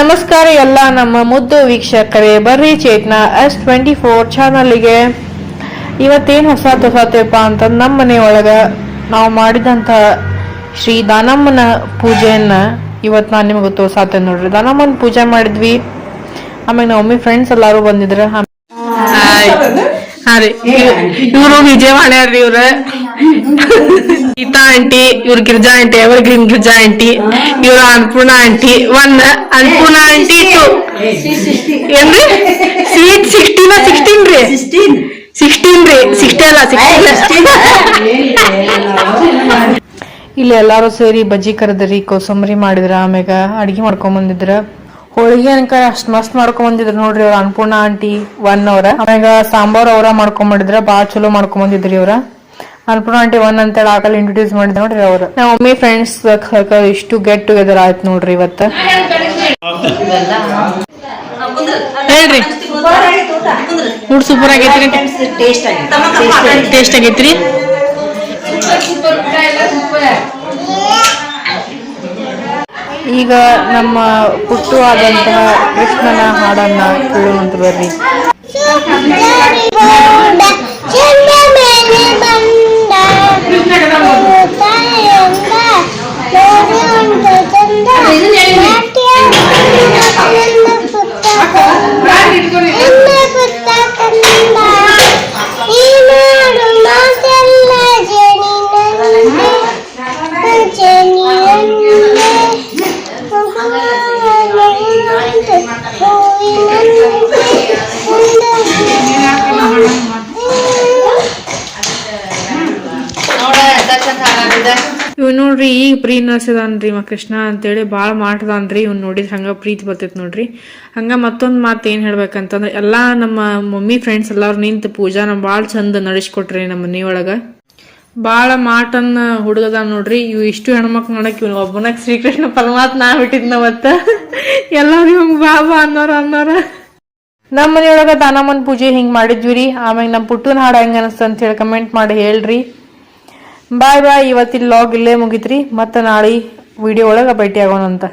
ನಮಸ್ಕಾರ ಎಲ್ಲ ನಮ್ಮ ಮುದ್ದು ವೀಕ್ಷಕರೇ ಬರ್ರಿ ಚೇತನ ಎಸ್ ಟ್ವೆಂಟಿ ಫೋರ್ ಚಾನಲ್ಗೆ ಇವತ್ತೇನು ಹೊಸ ಹೊಸತೇಪ ಅಂತ ನಮ್ಮ ಮನೆಯೊಳಗ ನಾವು ಮಾಡಿದಂತ ಶ್ರೀ ದಾನಮ್ಮನ ಪೂಜೆಯನ್ನ ಇವತ್ತು ನಾನು ನಿಮಗೆ ತೋರ್ಸಾತೆ ನೋಡ್ರಿ. ದಾನಮ್ಮನ ಪೂಜೆ ಮಾಡಿದ್ವಿ. ಆಮೇಲೆ ನಮ್ಮ ಮಮ್ಮಿ ಫ್ರೆಂಡ್ಸ್ ಎಲ್ಲಾರು ಬಂದಿದ್ರ. ಇವರು ವಿಜಯವಾಣ್ಯಾರ್ರಿ ಇವ್ರ. ಗೀತಾ ಆಂಟಿ ಇವ್ರ Girja aunty evergreen Girja aunty ಇವ್ರ Annapurna aunty one Annapurna aunty two ಏನ್ರಿ? ಸ್ವೀಟ್ ಸಿಕ್ಸ್ಟೀನ ಸಿಕ್ಸ್ಟೀನ್ ರೀ. ಸಿಕ್ಸ್ಟೀನ್ ರೀ. ಸಿಕ್ಸ್ಟಿ ಅಲ್ಲ ಸಿಕ್ಸ್ಟೀನ್ ಇಲ್ಲಿ ಎಲ್ಲಾರು ಸೇರಿ ಬಜ್ಜಿ ಕರೆದ್ರಿ, ಕೋಸಂಬರಿ ಮಾಡಿದ್ರ, ಆಮ್ಯಾಗ ಅಡಿಗೆ ಮಾಡ್ಕೊಂಡ್ ಬಂದಿದ್ರ. ಹೋಳಿಗೆ ಅನ್ಕ ಅಷ್ಟ್ ಮಸ್ತ್ ಮಾಡ್ಕೊಂಡ್ ಬಂದಿದ್ರು ನೋಡ್ರಿ ಅವ್ರ ಅನ್ಪೂರ್ಣ ಆಂಟಿ ಒನ್ ಅವ್ರ. ಆಮ್ಯಾಗ ಸಾಂಬಾರ್ ಅವ್ರ ಮಾಡ್ಕೊಂಡ್ ಮಾಡಿದ್ರ ಬಾಳ ಚಲೋ ಮಾಡ್ಕೊಂಡ್ ಬಂದಿದ್ರಿ ಅವ್ರ. ಅನ್ಪೂರ್ಣ ಆಂಟಿ ಒನ್ ಅಂತೇಳಿ ಆಗಲ್ಲ ಇಂಟ್ರೊಡ್ಯೂಸ್ ಮಾಡಿದ್ರು ನೋಡ್ರಿ ಅವ್ರ. ನಾವ್ ಒಮ್ಮೆ ಫ್ರೆಂಡ್ಸ್ ಇಷ್ಟು ಗೆಟ್ ಟುಗೆದರ್ ಆಯ್ತು ನೋಡ್ರಿ ಇವತ್ತ. ಹೇಳ್ರಿ. ಊಟ ಸೂಪರ್ ಆಗೈತ್ರಿ. ಟೇಸ್ಟ್ ಆಗೈತ್ರಿ. ಈಗ ನಮ್ಮ ಪುಟ್ಟು ಆದಂತಹ ಕೃಷ್ಣನ ಹಾಡನ್ನ ಕೇಳುವಂತ ಬರ್ರಿ. ಬಂದ ಇವ್ ನೋಡ್ರಿ, ಈಗ ಪ್ರೀ ನರ್ಸಿದಾನ್ರಿ ಮ ಕೃಷ್ಣ ಅಂತೇಳಿ ಭಾಳ ಮಾಡ್ದಾನ್ರಿ. ಇವ್ನ ನೋಡಿದ್ರೆ ಹಂಗ ಪ್ರೀತಿ ಬರ್ತೈತ್ ನೋಡ್ರಿ. ಹಂಗ ಮತ್ತೊಂದ್ ಮಾತು ಏನ್ ಹೇಳ್ಬೇಕಂತಂದ್ರೆ, ಎಲ್ಲಾ ನಮ್ಮ ಮಮ್ಮಿ ಫ್ರೆಂಡ್ಸ್ ಎಲ್ಲಾರು ನಿಂತು ನಮ್ಮ ಭಾಳ ಚಂದ ನಡೆಸ್ಕೊಟ್ರಿ ನಮ್ಮ ಮನಿಯೊಳಗ. ಭಾಳ ಮಾಟನ್ನ ಹುಡುಗದ ನೋಡ್ರಿ, ಇವ್ ಇಷ್ಟು ಹೆಣ್ಮಕ್ಳು ನೋಡಕ್ ಇವ್ ಒಬ್ಬನಾಗ ಶ್ರೀಕೃಷ್ಣ ಪರಮಾತ್ಮ ನಾ ಬಿಟ್ಟಿದ್ನವತ್ತ ಎಲ್ಲಾರು ಇವಂಗ್ ಬಾಬಾ ಅನ್ನೋರ ಅನ್ನೋರ. ನಮ್ಮ ಮನೆಯೊಳಗ ದಾನಮ್ಮನ್ ಪೂಜೆ ಹಿಂಗ್ ಮಾಡಿದ್ವಿ ರೀ ಆಮ್ಯಾಗ ನಮ್ಮ ಪುಟ್ಟನ ಹಾಡು ಹೆಂಗ ಅನಸ್ತ ಅಂತ ಹೇಳಿ ಕಮೆಂಟ್ ಮಾಡಿ ಹೇಳ್ರಿ. ಬಾಯ್ ಬಾಯ್, ಇವತ್ತಿನ ಲಾಗ್ ಇಲ್ಲೇ ಮುಗಿತ್ರಿ, ಮತ್ತೆ ನಾಳೆ ವಿಡಿಯೋ ಒಳಗ ಭೇಟಿ ಆಗೋಣಂತ